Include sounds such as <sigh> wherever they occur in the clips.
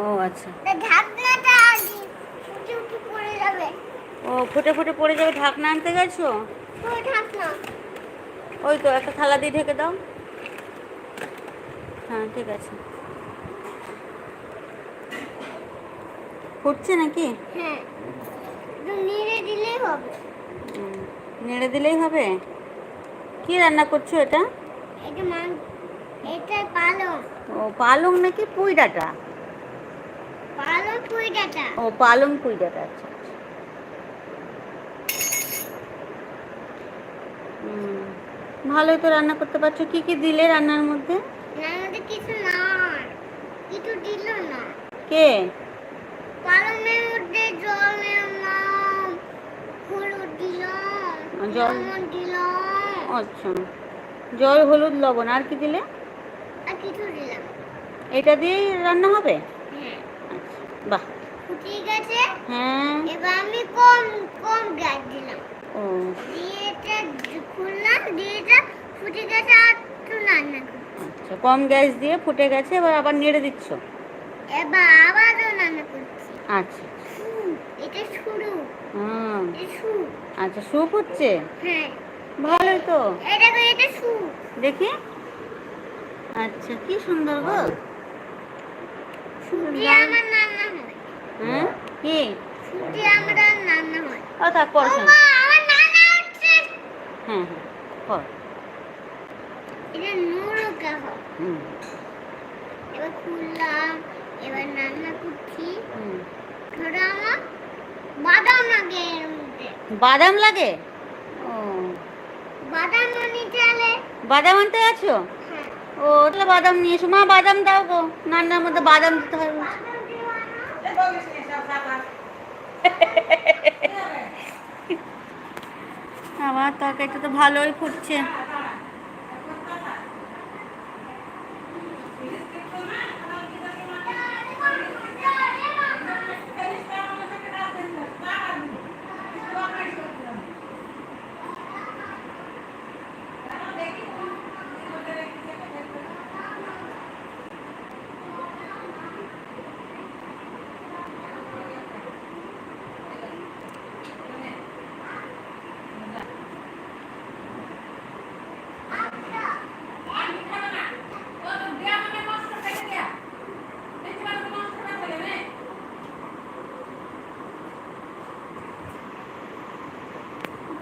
ও আচ্ছা। ঢাকনাটা উঠে উঠে পড়ে যাবে। ও ফুটে ফুটে পড়ে যাবে ঢাকনা আনতে গেছো? পুরো ঢাকনা। ওই তো একটা থালা দিয়ে ঢেকে দাও। হ্যাঁ ঠিক আছে। ফুটছে নাকি? হ্যাঁ। নেড়ে দিলেই হবে। নেড়ে দিলেই হবে? কি রান্না করছ এটা? এটা এটা পালং। ও পালং নাকি পুঁই ডাঁটা পালং পুইটাটা ও পালং পুঁই ডাঁটা আচ্ছা আচ্ছা। হুম, ভালোই তো রান্না করতে পারছ। কি কি দিলে রান্নার মধ্যে? না আমাদের কিছু নাই কিছু দিল না। কে? পালংয়ের মধ্যে জল নিলাম হলুদ দিলাম জল? দিলাম আচ্ছা জল হলুদ লবণ আর কি দিলে? আর কিছু দিলাম। এটা দিয়েই রান্না হবে? বাহ। ঠিক আছে? হ্যাঁ। এবার আমি কম কম গ্যাস দিলাম। ও। দিয়ে এটা খুললাম দিয়ে এটা ফুটে গেছে আর একটু রান্না আচ্ছা কম গ্যাস দিয়ে ফুটে গেছে এবার আবার নেড়ে দিচ্ছ? এবার আবারও রান্না করছি। আচ্ছা। এটা শুরু। হুম। শুরু আচ্ছা স্যুপ হচ্ছে হ্যাঁ। ভালোই তো। এটা এটা শুরু দেখি। আচ্ছা কি সুন্দর গো। এবার খুললাম এবার রান্না করছি। হুম। ধরো আমার বাদাম লাগে এর মধ্যে। বাদাম লাগে? ও। বাদাম আনতে হ্যাঁ ও, তাহলে বাদাম নিয়ে এসো। মা, বাদাম দাও গো। রান্নার মধ্যে বাদাম দিতে হয় আবার তরকারিটা তো ভালোই ফুটছে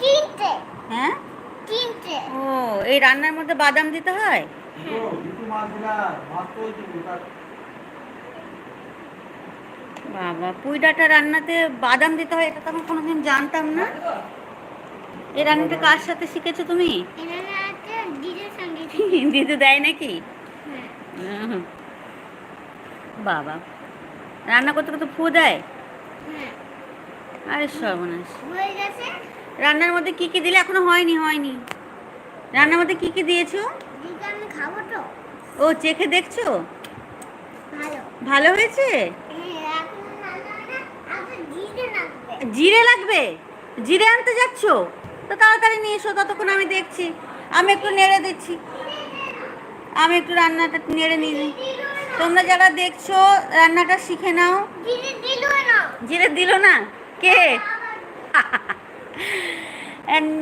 তিনটে হ্যাঁ তিনটে ও এই রান্নার মধ্যে বাদাম দিতে হয়? বাবা পুঁই ডাঁটা রান্নাতে বাদাম দিতে হয়, এটা তো আমি কোনোদিন জানতাম না। এই রান্নাটা কার সাথে শিখেছো তুমি? দিদি দেয় নাকি? বাবা, রান্না করতে করতে ফু দেয়? আরে সর্বনাশ। রান্নার মধ্যে কি কি দিলে এখনও হয়নি হয়নি? রান্নার মধ্যে কি কি দিয়েছ? আমি খাব তো। ও চেখে দেখছ? ভালো। ভালো হয়েছে? হ্যাঁ জিরে লাগবে। জিরে আনতে যাচ্ছ? তো তাড়াতাড়ি নিয়ে এসো ততক্ষণ আমি দেখছি। আমি একটু নেড়ে দিচ্ছি। আমি একটু রান্নাটা নেড়ে নিই। তোমরা যারা দেখছ রান্নাটা শিখে নাও। জিরে দিল না। কে? <laughs>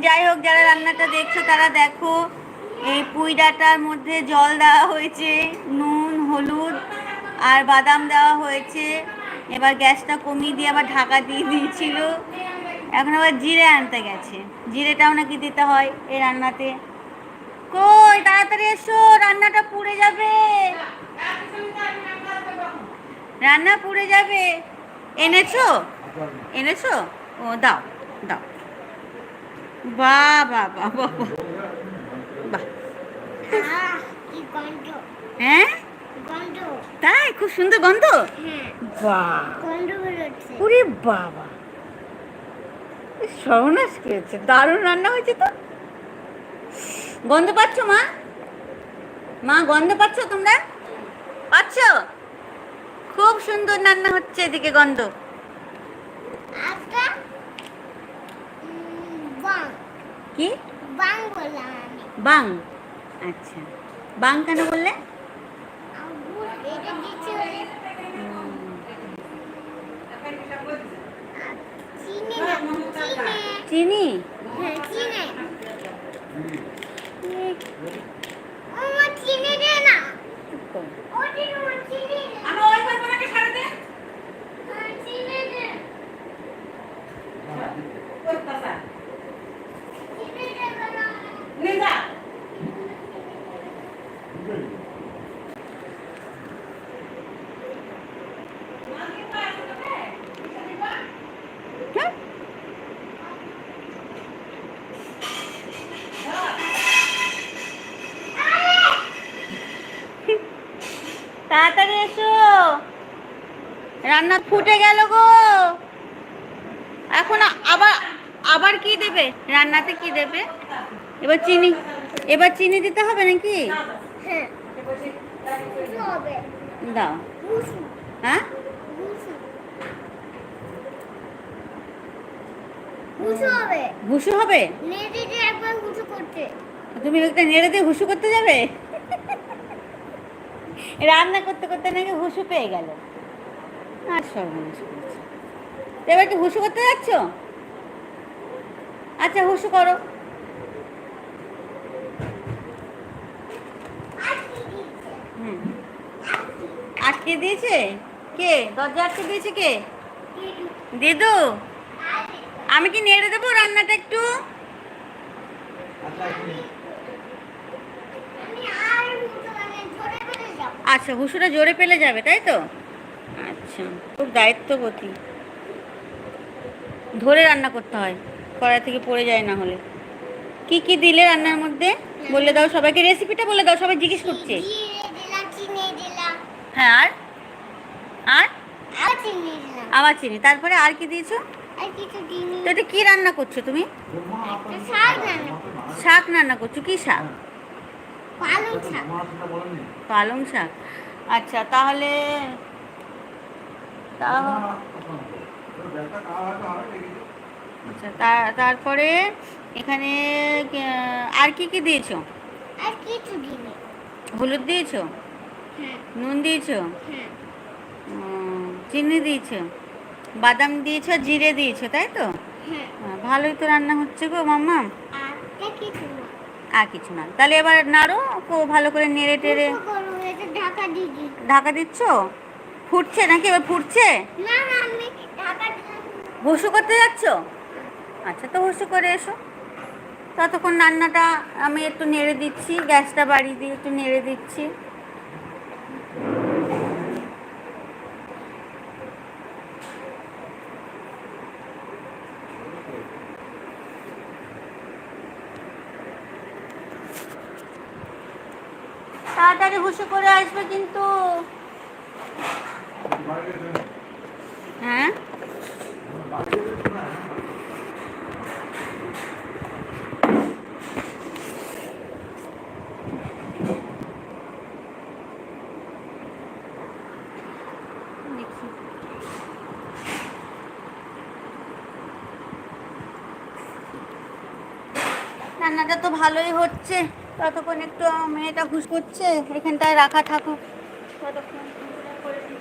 যাই হোক, যারা রান্নাটা দেখছ, তারা দেখো, এই পুঁই ডাঁটার মধ্যে জল দেওয়া হয়েছে, নুন, হলুদ আর বাদাম দেওয়া হয়েছে। এবার গ্যাসটা কমিয়ে দিয়ে আবার ঢাকা দিয়ে দিয়েছিল। এখন আবার জিরে আনতে গেছে। জিরেটাও নাকি দিতে হয় এই রান্নাতে। কই, তাড়াতাড়ি এসো, রান্নাটা পুড়ে যাবে। রান্না পুড়ে যাবে। এনেছো? এনেছো? ও, দাও দাও। বাহ আহ, কি গন্ধ হ্যাঁ? তাই? খুব সুন্দর গন্ধ? হ্যাঁ। ওরে বাবা। সর্বনাশ করেছে দারুণ রান্না হয়েছে তো। গন্ধ পাচ্ছ মা? মা গন্ধ পাচ্ছ তোমরা? পাচ্ছ? খুব সুন্দর রান্না হচ্ছে এদিকে গন্ধ। আজকে কি? বাং। বললাম বাং আচ্ছা। বাং কেন বললে? চিনি? চিনি না। রান্না ফুটে গেল গো। এখন আবার আবার কি দেবে? রান্নাতে কি দেবে? এবার চিনি এবার চিনি দিতে হবে নাকি? হ্যাঁ। দাও। হ্যাঁ? বুসু হবে। তুমি একটা নেড়ে দিয়ে হুসু করতে যাবে? <laughs> রান্না করতে করতে নাকি হুসু পেয়ে গেল? আর সর্বনাশ করেছে এবার কি হুসু করতে যাচ্ছ? আচ্ছা হুসু করো। আটকে দিয়েছে? কে? দরজা আটকে দিয়েছে কে? দিদু। আমি কি নেড়ে দেবো রান্নাটা একটু? আচ্ছা হুসুটা জোরে পেলে যাবে, তাই তো? আচ্ছা খুব দায়িত্ববতী। ধরে রান্না করতে হয় কড়াই থেকে পড়ে যায় না হলে। কি কি দিলে রান্নার মধ্যে? বলে দাও সবাইকে রেসিপিটা বলে দাও সবাই জিজ্ঞেস করছে। হ্যাঁ আর? আর? আবার চিনি তারপরে আর কি দিয়েছ? তো এটা কি রান্না করছ তুমি? শাক রান্না করছ কি শাক? পালং শাক। পালং শাক। আচ্ছা তাহলে আচ্ছা তা- তারপরে এখানে আর কি কি দিয়েছ? আর কিছু দিইনি। হলুদ দিয়েছ? হ্যাঁ। নুন দিয়েছ? হ্যাঁ। চিনি দিয়েছ? বাদাম দিয়েছ জিরে দিয়েছ তাই তো? হ্যাঁ। ভালোই তো রান্না হচ্ছে গো মাম্মা। আর কিছু না। তাহলে এবার নাড়ো ভালো করে নেড়ে টেড়ে। ঢাকা দিচ্ছ? ফুটছে নাকি? এবার ফুটছে? হুসু করতে যাচ্ছ? আচ্ছা তো হুসু করে এসো। ততক্ষণ রান্নাটা আমি একটু নেড়ে দিচ্ছি গ্যাসটা বাড়িয়ে দিয়ে একটু নেড়ে দিচ্ছি। তাড়াতাড়ি হুসু করে আসবে কিন্তু। হ্যাঁ? রান্নাটা তো ভালোই হচ্ছে। ততক্ষণ একটু মেয়েটা ঘুষ করছে এখানটায় রাখা থাকুক। ততক্ষণ করে দিই।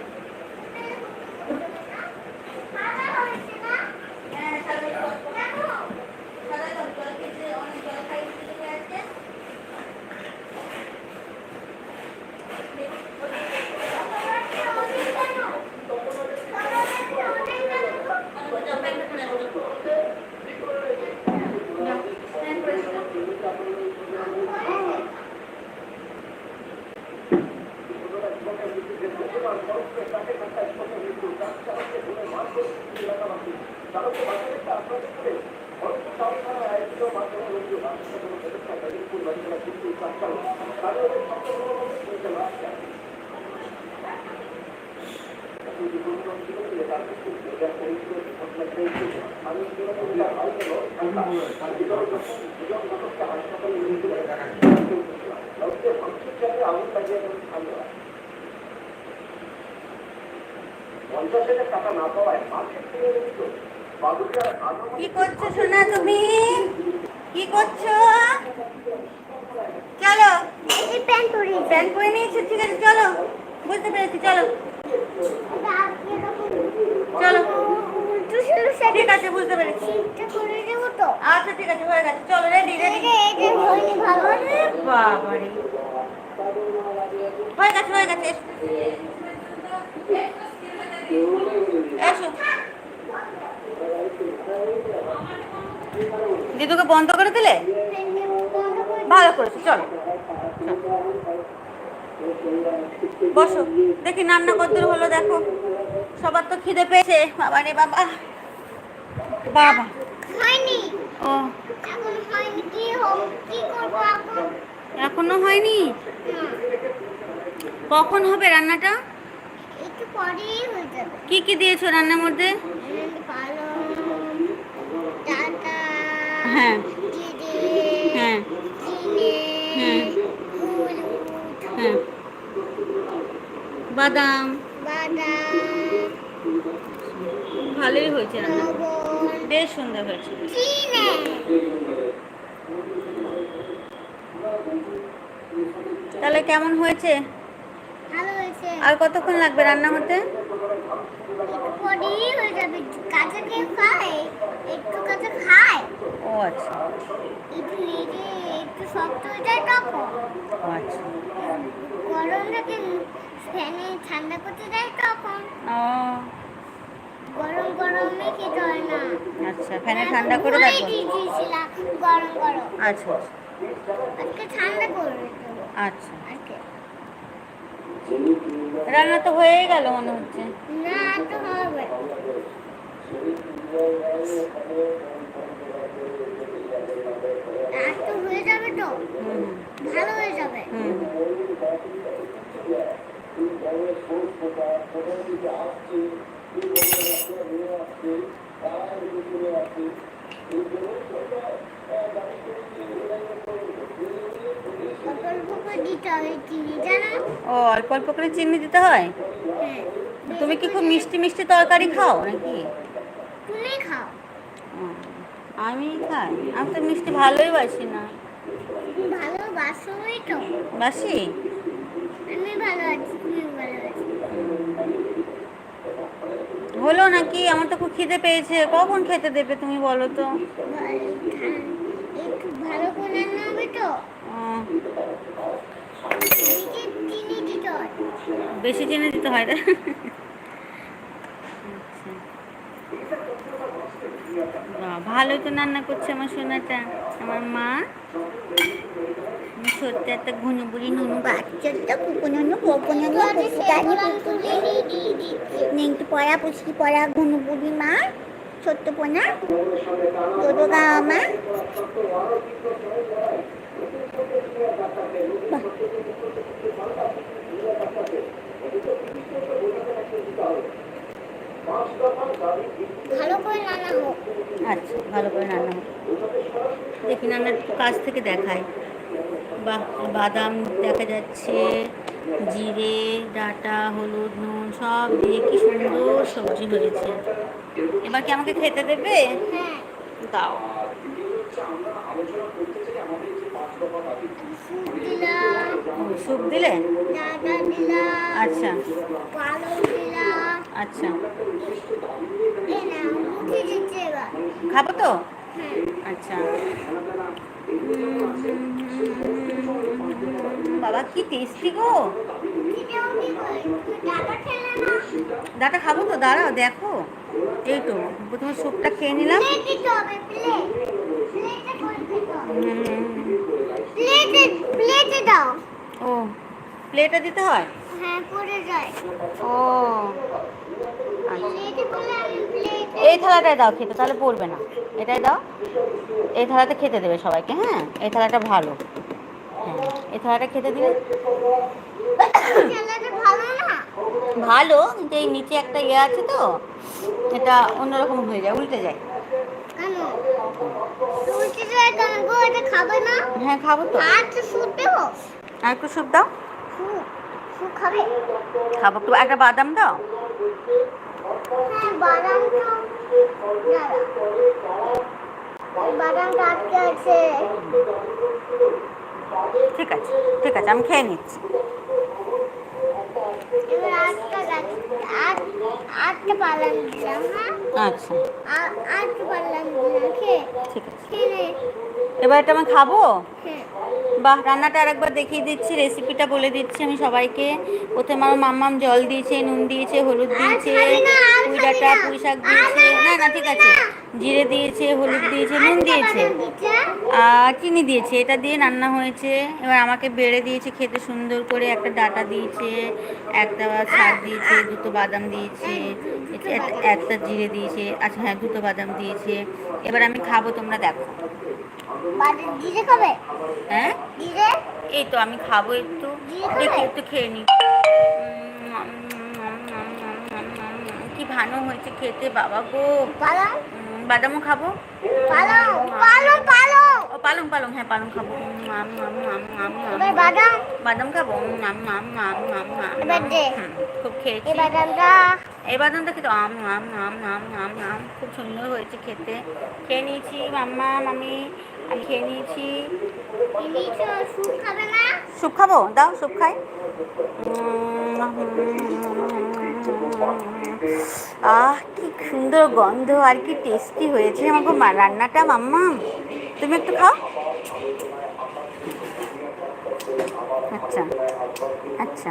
খাওয়া হয়েছে না হ্যাঁ, সারাই দাও। সারাই দাও, জল খেয়েছে, অনেক জল খাইয়ে চলে গেছে। কি করছ সোনা তুমি? কি করছ? চলো। এই প্যান্ট পরে প্যান্ট পরে নিয়েছো? ঠিক আছে চলো। বুঝতে পেরেছি চলো। চলো। ঠিক আছে বুঝতে পেরেছি। আচ্ছা ঠিক আছে হয়ে গেছে। চলো রেডি রেডি বাবারে। হয়ে গেছে হয়ে গেছে এসো। দিদুকে বন্ধ করে দিলে? ভালো করেছ চলো। বসো দেখি রান্না কদ্দূর হলো দেখো। সবার তো খিদে পেয়েছে। বাবা রে বাবা। বাবা। হয়নি। ও। এখন হয়নি। কি হোক কি করব এখন? এখনও হয়নি? কখন হবে রান্নাটা? একটু পরেই হয়ে যাবে। কি কি দিয়েছ রান্নার মধ্যে? হ্যাঁ। বাদাম। ভালোই হয়েছে রান্না। বেশ সুন্দর হয়েছে। তাহলে কেমন হয়েছে? ভালো আর কতক্ষণ লাগবে রান্না হতে একটু হয়ে যাবে। কাঁচা খায়? একটু কাঁচা খায়? ও আচ্ছা। একটু একটু শক্ত হয়ে যায় তখন। ও আচ্ছা। গরম ফ্যানে ঠান্ডা করতে যায় তখন। ও। গরম গরমে খেতে হয় না। আচ্ছা ফ্যানে ঠান্ডা করে ভুলেই দিয়েছিলাম গরম গরম। আচ্ছা আজকে ঠান্ডা করে আচ্ছা। রান্না তো হয়েই গেল মনে হচ্ছে। না তো হবে। আর তো হয়ে যাবে তো। হুম। ভালো হয়ে যাবে। হুম। অল্প অল্প করে দিতে হবে চিনি জানো? ও অল্প অল্প করে চিনি দিতে হয়? হ্যাঁ। তুমি কি খুব মিষ্টি মিষ্টি তরকারি খাও নাকি? তুমি খাও। আমি খাই। আমি তো মিষ্টি ভালোই বাসি না। ভালোবাসোই তো। বাসি? আমি ভালো আছি তুমি ভালো আছি হলো নাকি? আমার তো খুব খিদে পেয়েছে। কখন খেতে দেবে তুমি বলো তো? বেশি চিনি দিতে হয় না। ভালোই তো রান্না করছে আমার সোনাটা। আমার মা। সত্যি একটা ঘুনু বুড়ি নুনু, বাচ্চাটা কুকু নুনু পপু নুনু নেংটি পড়া, পুচকি পড়া ঘুনু বুড়ি মা, ছোট্ট পোনা, ছোটো গাওয়া মা। বাহ। ভালো করে রান্না হোক। আচ্ছা ভালো করে রান্না হবে দেখি রান্না একটু কাছ থেকে দেখাই। বাহ বাদাম দেখা যাচ্ছে জিরে ডাটা হলুদ নুন সব দিয়ে কি সুন্দর সবজি হয়েছে। এবার কি আমাকে খেতে দেবে? হ্যাঁ। দাও। সুপ দিলে? আচ্ছা। আচ্ছা। খাব তো? আচ্ছা। বাবা কি টেস্টি গো। দাদা খাব তো দাঁড়াও দেখো। এই তো প্রথমে স্যুপটা খেয়ে নিলাম। ও প্লেটে দিতে হয়? ও আচ্ছা। এই থালাটায় দাও খেতে তাহলে পড়বে না। এটাই দাও। এই থালাতে খেতে দেবে সবাইকে হ্যাঁ? এই থালাটা ভালো। হ্যাঁ এই থালাটা খেতে দিলে। ভালো কিন্তু এই নিচে একটা ইয়ে আছে তো এটা অন্যরকম হয়ে যায় উল্টে যায়। হ্যাঁ খাব তো। আর একটু স্যুপ দাও সুপ সুপ। খাবে খাব? একটু একটা বাদাম দাও। হ্যাঁ বাদাম ঠিক আছে ঠিক আছে আমি খেয়ে নিচ্ছি। হ্যাঁ? আচ্ছা। ঠিক আছে। এবার এটা আমি খাব? হ্যাঁ। বাহ রান্নাটা আরেকবার দেখিয়ে দিচ্ছি রেসিপিটা বলে দিচ্ছি আমি সবাইকে। প্রথমে আমার মাম্মাম জল দিয়েছে নুন দিয়েছে হলুদ দিয়েছে পুঁই ডাঁটা পুঁই শাক দিয়েছে। না, না ঠিক আছে। জিরে দিয়েছে হলুদ দিয়েছে নুন দিয়েছে। আর চিনি দিয়েছে এটা দিয়ে রান্না হয়েছে। এবার আমাকে বেড়ে দিয়েছে খেতে সুন্দর করে একটা ডাটা দিয়েছে একটা শাক দিয়েছে দুটো বাদাম দিয়েছে একটা- একটা জিরে দিয়েছে আচ্ছা হ্যাঁ দুটো বাদাম দিয়েছে। এবার আমি খাব তোমরা দেখো। হ্যাঁ? এই তো আমি খাব একটু। দেখি একটু খেয়ে নি। কি ভালো হয়েছে খেতে বাবা গো। বাদামও খাব? পালং পালং হ্যাঁ পালং খাব। আম, আম, আম, আম, আম, বাদাম? বাদাম খাব? আম, আম, আম, আম, আম, খুব খেয়েছি। এই বাদামটা কিন্তু আম আম আম আম আম আম খুব সুন্দর হয়েছে খেতে। খেয়ে নিয়েছি মাম্মা মামি খেয়ে নিয়েছি। স্যুপ খাবে? দাও স্যুপ খাই। আহ, কি সুন্দর গন্ধ আর কি টেস্টি হয়েছে আমার মা- রান্নাটা, মাম্মা। তুমি একটু খাও। আচ্ছা আচ্ছা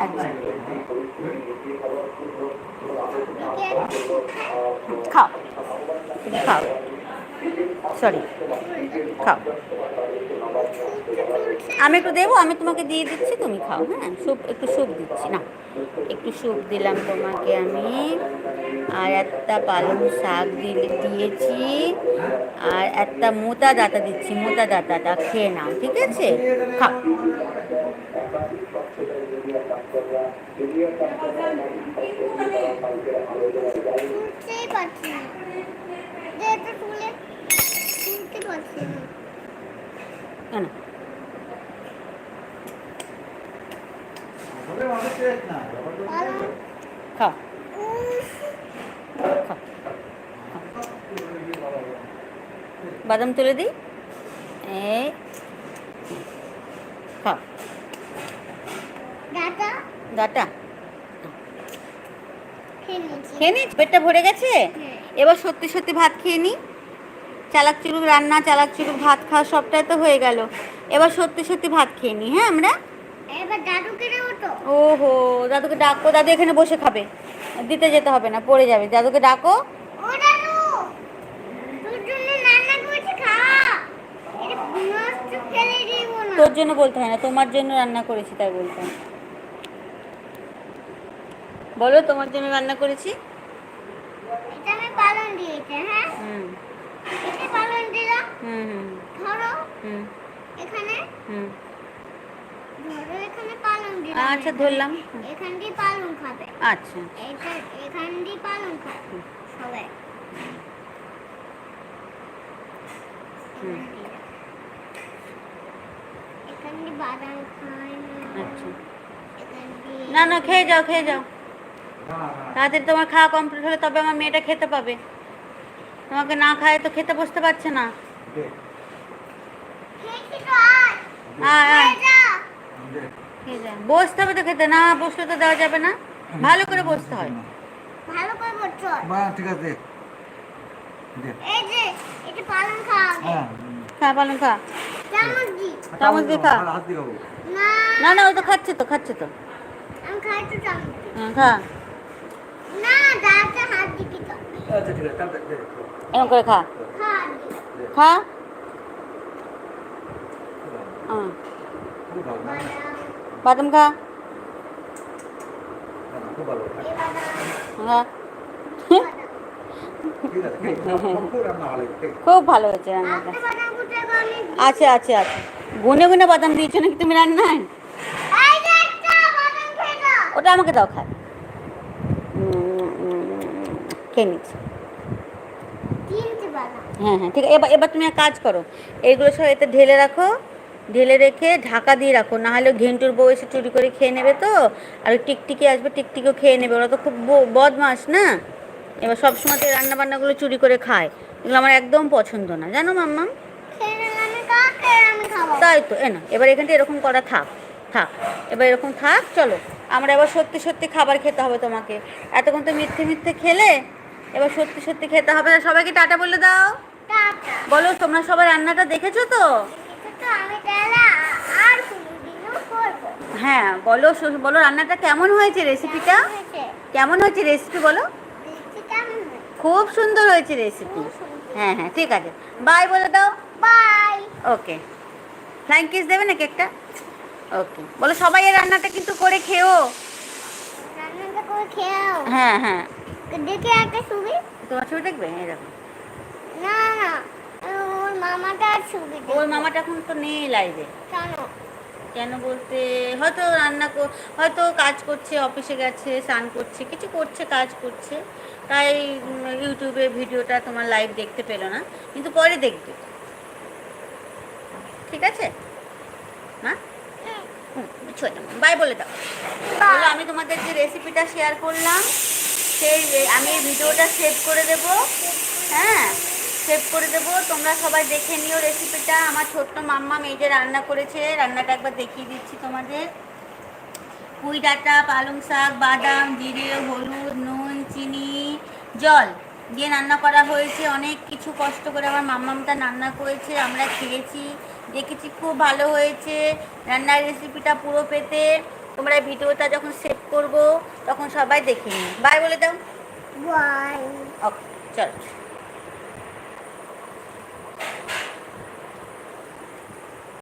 আচ্ছা। খাও খাও। সরি খাও। আমি একটু দেবো, আমি তোমাকে দিয়ে দিচ্ছি, তুমি খাও হ্যাঁ? স্যুপ একটু স্যুপ দিচ্ছি না একটু স্যুপ দিলাম তোমাকে আমি। আর একটা পালং শাক দিলে, দিয়েছি। আর একটা মোতা ডাটা দিচ্ছি, মোটা ডাটাটা খেয়ে নাও, ঠিক আছে? খাও। পাচ্ছি কেন? পালং খাও। বাদাম তুলে দিই। এই। খাও। ডাটা? ডাটা। খেয়ে নিস পেটটা ভরে গেছে? হ্যাঁ। এবার সত্যি সত্যি ভাত খেয়ে নিই চালাক চুরুক রান্না চালাক চুরুক ভাত খাওয়া সবটাই তো হয়ে গেল। এবার সত্যি সত্যি ভাত খেয়ে নিই হ্যাঁ আমরা? ওহো দাদুকে ডাকো দাদু এখানে বসে খাবে। দিতে যেতে হবে না পড়ে যাবে। দাদুকে ডাকো। তোর জন্য বলতে হয় না তোমার জন্য রান্না করেছি তাই বলতে। বলো তোমার জন্য রান্না করেছি? পালন দিয়েছি হ্যাঁ? হুম। এটা পালন দিলাম হুম হুম। ধরো। হুম। এখানে। হুম। ধরো এখানে পালন দিলাম। আচ্ছা ধরলাম। এখান দিয়ে পালন খাবে। আচ্ছা। এটা এখান দিয়ে পালন খাবে সবাই। হুম। এখান দিয়ে। বাদাম খায় না। আচ্ছা। না না খেয়ে যাও খেয়ে যাও। তাড়াতাড়ি তোমার খাওয়া কমপ্লিট হলে তবে আমার মেয়েটা খেতে পাবে। তোমাকে না খায় তো খেতে বসতে পারছে না। বসতে হবে তো খেতে না বসলে তো দেওয়া যাবে না। ভালো করে বসতে হয়। ভালো করে বলছো বা ঠিক আছে। এই যে এটা হ্যাঁ। খা পালন খা। চামচ দি। চামচ না। না না ও তো খাচ্ছে তো খাচ্ছে তো। আমি খাই চামচ হ্যাঁ, খা। আচ্ছা ঠিক আছে এরকম করে খা। খা। খা। হ্যাঁ, খুব ভালো না? বাদাম খা। খুব ভালো। আছে খুব ভালো ঠিক খুব ভালো হয়েছে রান্নাটা। কুটে আছে আছে আছে। গুনে গুনে বাদাম দিয়েছ নাকি তুমি রান্নায়? ওটা আমাকে দাও খায় খেয়ে নিচ্ছি। হ্যাঁ হ্যাঁ ঠিক আছে এবার এবার তুমি এক কাজ করো। এইগুলো সব এতে ঢেলে রাখো ঢেলে রেখে ঢাকা দিয়ে রাখো। না হলে ঘেন্টুর বউ এসে চুরি করে খেয়ে নেবে তো আর টিকটিকি আসবে টিকটিকিও খেয়ে নেবে। ওরা তো খুব বদমাস না? এবার সবসময় তো এই রান্না বান্নাগুলো চুরি করে খায়। এগুলো আমার একদম পছন্দ না। জানো মাম্মাম তাই তো এ না এবার এখানটা এরকম করা থাক থাক এবার এরকম থাক চলো। আমরা এবার সত্যি সত্যি খাবার খেতে হবে তোমাকে। এতক্ষণ তো মিথ্যে মিথ্যে খেলে এবার সত্যি সত্যি খেতে হবে সবাইকে টাটা বলে দাও। বলো তোমরা সবাই রান্নাটা দেখেছ তো? হ্যাঁ বলো বলো রান্নাটা কেমন হয়েছে রেসিপিটা? কেমন হয়েছে? রেসিপি বলো? খুব সুন্দর হয়েছে রেসিপি। হ্যাঁ হ্যাঁ ঠিক আছে। বাই বলে দাও। বাই ওকে ফ্লাইং কিস দেবে না কেকটা ওকে বলো সবাই এই রান্নাটা কিন্তু করে খেও রান্নাটা করে খেয়েও। হ্যাঁ হ্যাঁ। দেখে একটা ছবি? তোমার ছবি দেখবে? দেখো। না না ওর মামাটার ছবি ওর মামাটা এখন তো নেই লাইভে কেন? কেন বলতে হয়তো রান্না কর- হয়তো কাজ করছে অফিসে গেছে স্নান করছে কিছু করছে কাজ করছে। তাই ইউটিউবে ভিডিওটা তোমার লাইভ দেখতে পেল না কিন্তু পরে দেখবে। ঠিক আছে? মা? বাই বলে দাও। আমি তোমাদের যে রেসিপিটা শেয়ার করলাম সেই আমি ভিডিওটা সেভ করে দেব। হ্যাঁ সেভ করে দেব। তোমরা সবাই দেখে নিও রেসিপিটা আমার ছোট্ট মাম্মা মেয়ে যে রান্না করেছে, রান্নাটা একবার দেখিয়ে দিচ্ছি তোমাদের। পুঁই ডাঁটা, পালং শাক, বাদাম, জিরে, হলুদ, নুন, চিনি, জল দিয়ে রান্না করা হয়েছে। অনেক কিছু কষ্ট করে আমার মাম্মামটা রান্না করেছে, আমরা খেয়েছি। দেখেছি খুব ভালো হয়েছে। রান্নার রেসিপিটা পুরো পেতে। তোমরা ভিডিওটা যখন সেভ করব তখন সবাই দেখে নিও। বাই বলে দাও। বাই ওকে চল।